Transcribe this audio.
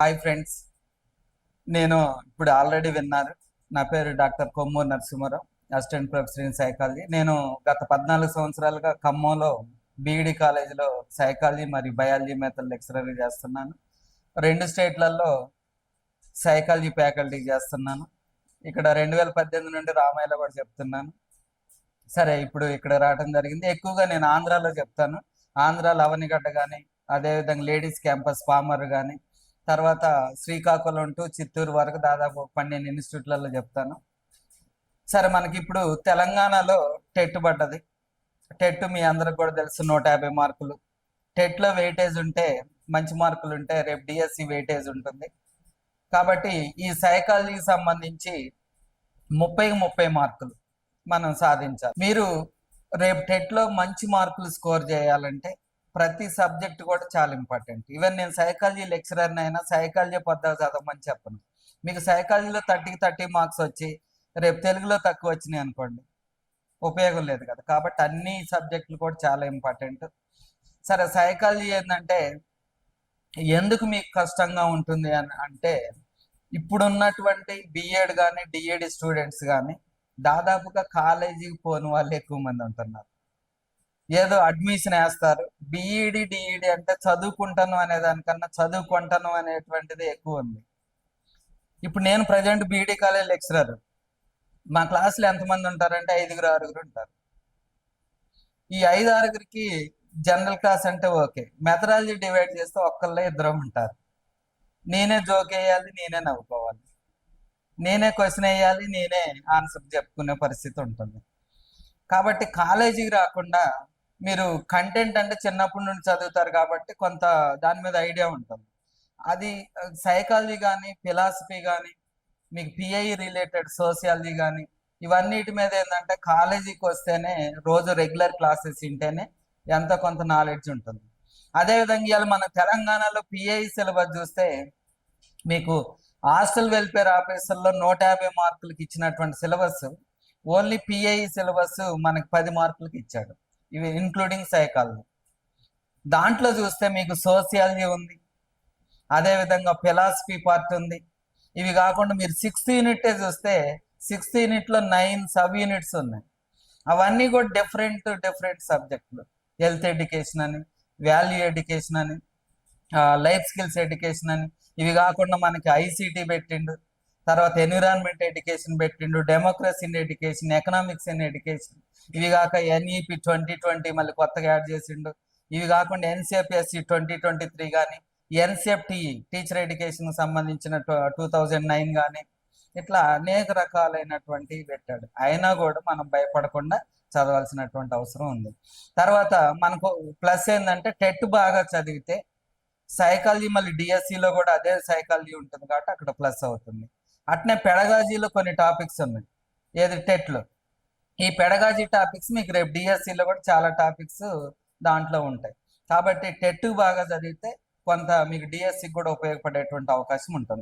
Hi friends నేను ఇప్పుడు already విన్నారు నా పేరు doctor Kommuru Narasimharao assistant professor in psychology నేను గత పద్నాలుగు సంవత్సరాలుగా ఖమ్మంలో బీఈడి కాలేజీలో సైకాలజీ మరియు బయాలజీ మెథడ్ లెక్చరర్ చేస్తున్నాను. రెండు స్టేట్లలో సైకాలజీ ఫ్యాకల్టీ చేస్తున్నాను. ఇక్కడ రెండు వేల పద్దెనిమిది నుండి రామాయణ కూడా చెప్తున్నాను. సరే ఇప్పుడు ఇక్కడ రావడం జరిగింది. ఎక్కువగా నేను ఆంధ్రాలో చెప్తాను. ఆంధ్రాలో అవనిగడ్డ కానీ అదేవిధంగా లేడీస్ క్యాంపస్ ఫార్మర్ కానీ తర్వాత శ్రీకాకుళం టు చిత్తూరు వరకు దాదాపు పన్నెండు ఇన్స్టిట్యూట్లలో చెప్తాను. సరే మనకి ఇప్పుడు తెలంగాణలో టెట్ పడ్డది. టెట్ మీ అందరికి కూడా తెలుసు నూట యాభై మార్కులు. టెట్లో వెయిటేజ్ ఉంటే మంచి మార్కులు ఉంటే రేపు డిఎస్సి వెయిటేజ్ ఉంటుంది. కాబట్టి ఈ సైకాలజీకి సంబంధించి ముప్పైకి ముప్పై మార్కులు మనం సాధించాలి. మీరు రేపు టెట్లో మంచి మార్కులు స్కోర్ చేయాలంటే ప్రతి సబ్జెక్ట్ కూడా చాలా ఇంపార్టెంట్. ఈవెన్ నేను సైకాలజీ లెక్చరర్ అయినా సైకాలజీ పద్ధతి చదవమని చెప్పను. మీకు సైకాలజీలో థర్టీకి థర్టీ మార్క్స్ వచ్చి రేపు తెలుగులో తక్కువ వచ్చినాయి అనుకోండి ఉపయోగం లేదు కదా. కాబట్టి అన్ని సబ్జెక్టులు కూడా చాలా ఇంపార్టెంట్. సరే సైకాలజీ ఏంటంటే ఎందుకు మీకు కష్టంగా ఉంటుంది అని అంటే ఇప్పుడున్నటువంటి బిఎడ్ కానీ డిఎడ్ స్టూడెంట్స్ కానీ దాదాపుగా కాలేజీకి పోని వాళ్ళు ఎక్కువ మంది ఉంటున్నారు. ఏదో అడ్మిషన్ వేస్తారు. బిఈడి డిఈడి అంటే చదువుకుంటాను అనే దానికన్నా చదువుకుంటాను అనేటువంటిది ఎక్కువ ఉంది. ఇప్పుడు నేను ప్రజెంట్ బీఈడి కాలేజ్ లెక్చరర్ మా క్లాసులో ఎంతమంది ఉంటారంటే ఐదుగురు ఆరుగురు ఉంటారు. ఈ ఐదు ఆరుగురికి జనరల్ క్లాస్ అంటే ఓకే. మెథడాలజీ డివైడ్ చేస్తే ఒక్కళ్ళే ఇద్దరం ఉంటారు. నేనే జోక్ వేయాలి నేనే నవ్వుకోవాలి. నేనే క్వశ్చన్ వేయాలి నేనే ఆన్సర్ చెప్పుకునే పరిస్థితి ఉంటుంది. కాబట్టి కాలేజీకి రాకుండా మీరు కంటెంట్ అంటే చిన్నప్పటి నుండి చదువుతారు కాబట్టి కొంత దాని మీద ఐడియా ఉంటుంది. అది సైకాలజీ కానీ ఫిలాసఫీ కానీ మీకు పిఐ రిలేటెడ్ సోషియాలజీ కానీ ఇవన్నిటి మీద ఏంటంటే కాలేజీకి వస్తేనే రోజు రెగ్యులర్ క్లాసెస్ వింటేనే ఎంతో కొంత నాలెడ్జ్ ఉంటుంది. అదేవిధంగా ఇవాళ మన తెలంగాణలో పిఐ సిలబస్ చూస్తే మీకు హాస్టల్ వెల్ఫేర్ ఆఫీసర్లో నూట యాభై మార్కులకి ఇచ్చినటువంటి సిలబస్ ఓన్లీ పిఐ సిలబస్ మనకి పది మార్కులకి ఇచ్చాడు. ఇవి ఇంక్లూడింగ్ సైకాలజీ. దాంట్లో చూస్తే మీకు సోషియాలజీ ఉంది అదేవిధంగా ఫిలాసఫీ పార్ట్ ఉంది. ఇవి కాకుండా మీరు సిక్స్త్ యూనిటే చూస్తే సిక్స్త్ యూనిట్లో నైన్ సబ్ యూనిట్స్ ఉన్నాయి. అవన్నీ కూడా డిఫరెంట్ డిఫరెంట్ సబ్జెక్టులు హెల్త్ ఎడ్యుకేషన్ అని వాల్యూ ఎడ్యుకేషన్ అని లైఫ్ స్కిల్స్ ఎడ్యుకేషన్ అని. ఇవి కాకుండా మనకి ఐసీటీ పెట్టిండు. తర్వాత ఎన్విరాన్మెంట్ ఎడ్యుకేషన్ పెట్టిండు democracy in education economics in education. ఇవి కాక ఎన్ఈపి ట్వంటీ ట్వంటీ మళ్ళీ కొత్తగా యాడ్ చేసిండు. ఇవి కాకుండా ఎన్సిఎఫ్ఎస్సి ట్వంటీ ట్వంటీ త్రీ కానీ ఎన్సిఎఫ్టి టీచర్ ఎడ్యుకేషన్ సంబంధించిన టూ థౌజండ్ నైన్ కానీ ఇట్లా అనేక రకాలైనటువంటివి పెట్టాడు. అయినా కూడా మనం భయపడకుండా చదవాల్సినటువంటి అవసరం ఉంది. తర్వాత మనకు ప్లస్ ఏంటంటే టెట్ బాగా చదివితే సైకాలజీ మళ్ళీ డిఎస్సిలో కూడా అదే సైకాలజీ ఉంటుంది కాబట్టి అక్కడ ప్లస్ అవుతుంది. అట్నే పెడగాజీలో కొన్ని టాపిక్స్ ఉన్నాయి. ఏది టెట్లో. ఈ పెడగాజీ టాపిక్స్ మీకు రేపు డిఎస్సిలో కూడా చాలా టాపిక్స్ దాంట్లో ఉంటాయి. కాబట్టి టెట్ బాగా చదివితే కొంత మీకు డిఎస్సికి కూడా ఉపయోగపడేటువంటి అవకాశం ఉంటుంది.